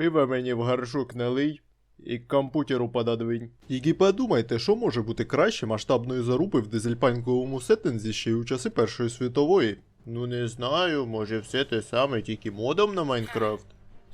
Пива мені в горшок налий і комп'ютеру пододвинь. Тільки подумайте, що може бути краще масштабної зарупи в дизельпанковому сеттинзі ще й у часи Першої світової. Ну не знаю, може все те саме, тільки модом на Майнкрафт.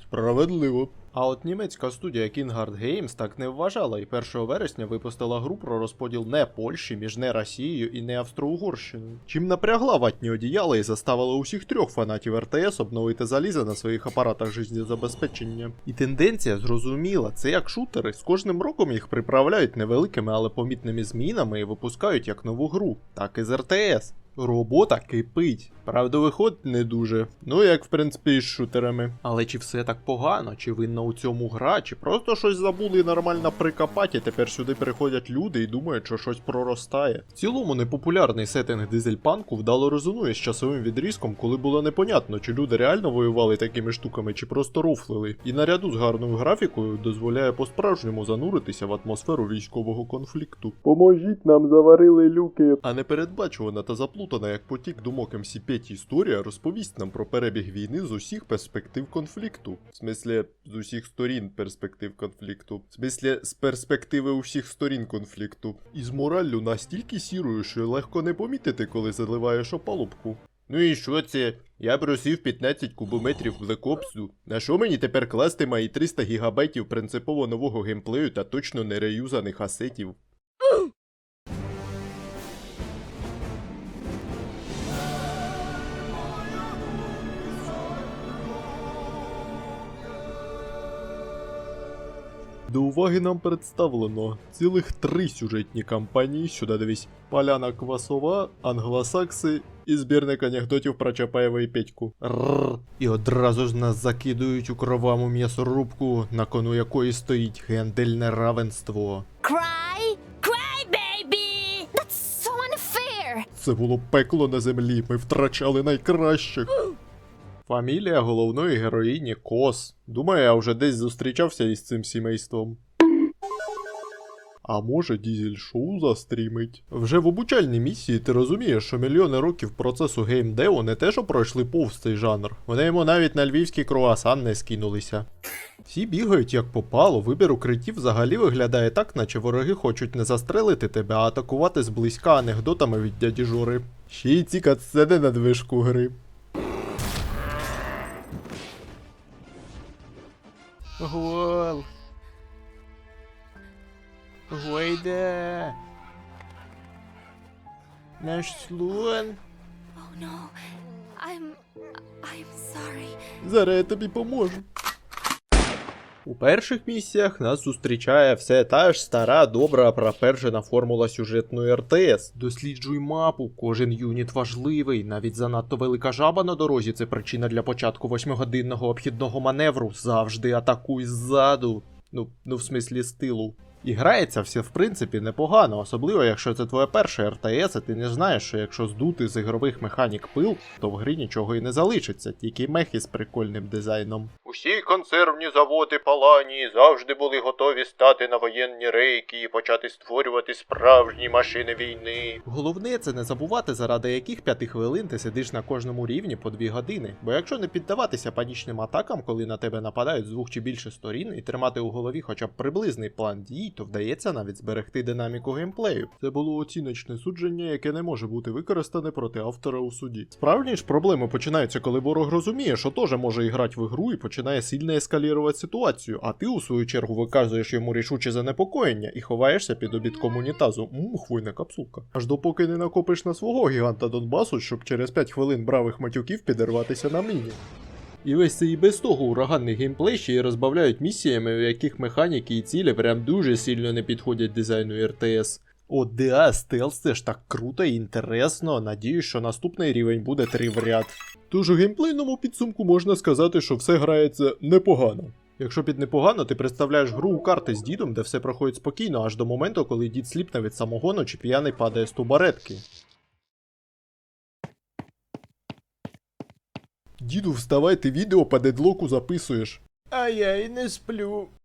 Справедливо. А от німецька студія Kingard Games так не вважала і 1 вересня випустила гру про розподіл не Польщі між не Росією і не Австро-Угорщиною. Чим напрягла ватні одіяла і заставила усіх трьох фанатів РТС обновити залізо на своїх апаратах життєзабезпечення. І тенденція зрозуміла, це як шутери. З кожним роком їх приправляють невеликими, але помітними змінами і випускають як нову гру, так і з РТС. Робота кипить. Правда, виходить не дуже. Ну, як в принципі і з шутерами. Але чи все так погано? Чи винна у цьому гра, чи просто щось забули нормально прикопати, і тепер сюди приходять люди і думають, що щось проростає. В цілому непопулярний сеттинг дизельпанку вдало резонує з часовим відрізком, коли було непонятно, чи люди реально воювали такими штуками, чи просто рофлили. І наряду з гарною графікою дозволяє по-справжньому зануритися в атмосферу військового конфлікту. Поможіть нам, заварили люки. А непередбачувана та заплутана як потік думок МС5 історія розповість нам про перебіг війни з усіх перспектив конфлікту. В смислі, з усіх сторін перспектив конфлікту. В смислі, з перспективи усіх сторін конфлікту. І з мораллю настільки сірою, що легко не помітити, коли заливаєш опалубку. Ну і що це? Я просив 15 кубометрів Ops. На що мені тепер класти мої 300 гігабайтів принципово нового геймплею та точно не реюзаних асетів? До уваги нам представлено цілих три сюжетні кампанії, сюди дивись. Поляна Квасова, англосакси і збірник анекдотів про Чапаєва і Петьку. Рррр. І одразу ж нас закидують у кроваву м'ясорубку, на кону якої стоїть гендельне равенство. Cry? Cry, baby! That's so unfair! Це було пекло на землі, ми втрачали найкращих. Фамілія головної героїні Кос. Думаю, я вже десь зустрічався із цим сімейством. А може дізель шоу застрімить? Вже в обучальній місії ти розумієш, що мільйони років процесу геймдеву не те, що пройшли повз цей жанр. Вони йому навіть на львівський круасан не скинулися. Всі бігають як попало, вибір укриттів взагалі виглядає так, наче вороги хочуть не застрелити тебе, а атакувати зблизька анекдотами від дяді Жори. Ще й ці катсцени на движку гри. Гол. Гойде. Наш слон. Oh no. I'm. I'm sorry. Зараз я тобі поможу. У перших місіях нас зустрічає все та ж стара, добра, проперджена формула сюжетної РТС. Досліджуй мапу, кожен юніт важливий, навіть занадто велика жаба на дорозі це причина для початку восьмигодинного обхідного маневру. Завжди атакуй ззаду. Ну, ну в смислі з тилу. І грається все в принципі непогано, особливо якщо це твоє перше РТС, і ти не знаєш, що якщо здути з ігрових механік пил, то в грі нічого і не залишиться, тільки мехи з прикольним дизайном. Усі консервні заводи Паланії завжди були готові стати на воєнні рейки і почати створювати справжні машини війни. Головне це не забувати, заради яких п'яти хвилин ти сидиш на кожному рівні по дві години. Бо якщо не піддаватися панічним атакам, коли на тебе нападають з двох чи більше сторін, і тримати у голові хоча б приблизний план дій, то вдається навіть зберегти динаміку геймплею. Це було оціночне судження, яке не може бути використане проти автора у суді. Справжні ж проблеми починаються, коли ворог розуміє, що теж може грати в ігру і починає сильно ескалірувати ситуацію, а ти у свою чергу виказуєш йому рішуче занепокоєння і ховаєшся під обід комунітазу. Мм, хвойна капсулка. Аж допоки не накопиш на свого гіганта Донбасу, щоб через 5 хвилин бравих матюків підірватися на міні. І весь цей без того ураганний геймплей ще й розбавляють місіями, у яких механіки і цілі прям дуже сильно не підходять дизайну РТС. О, да, стелс це ж так круто і інтересно. Надіюсь, що наступний рівень буде три в ряд. Тож у геймплейному підсумку можна сказати, що все грається непогано. Якщо під непогано, ти представляєш гру у карти з дідом, де все проходить спокійно, аж до моменту, коли дід сліпне від самогону чи п'яний падає з тубаретки. Діду, вставай, ти відео по дедлоку записуєш. А я і не сплю.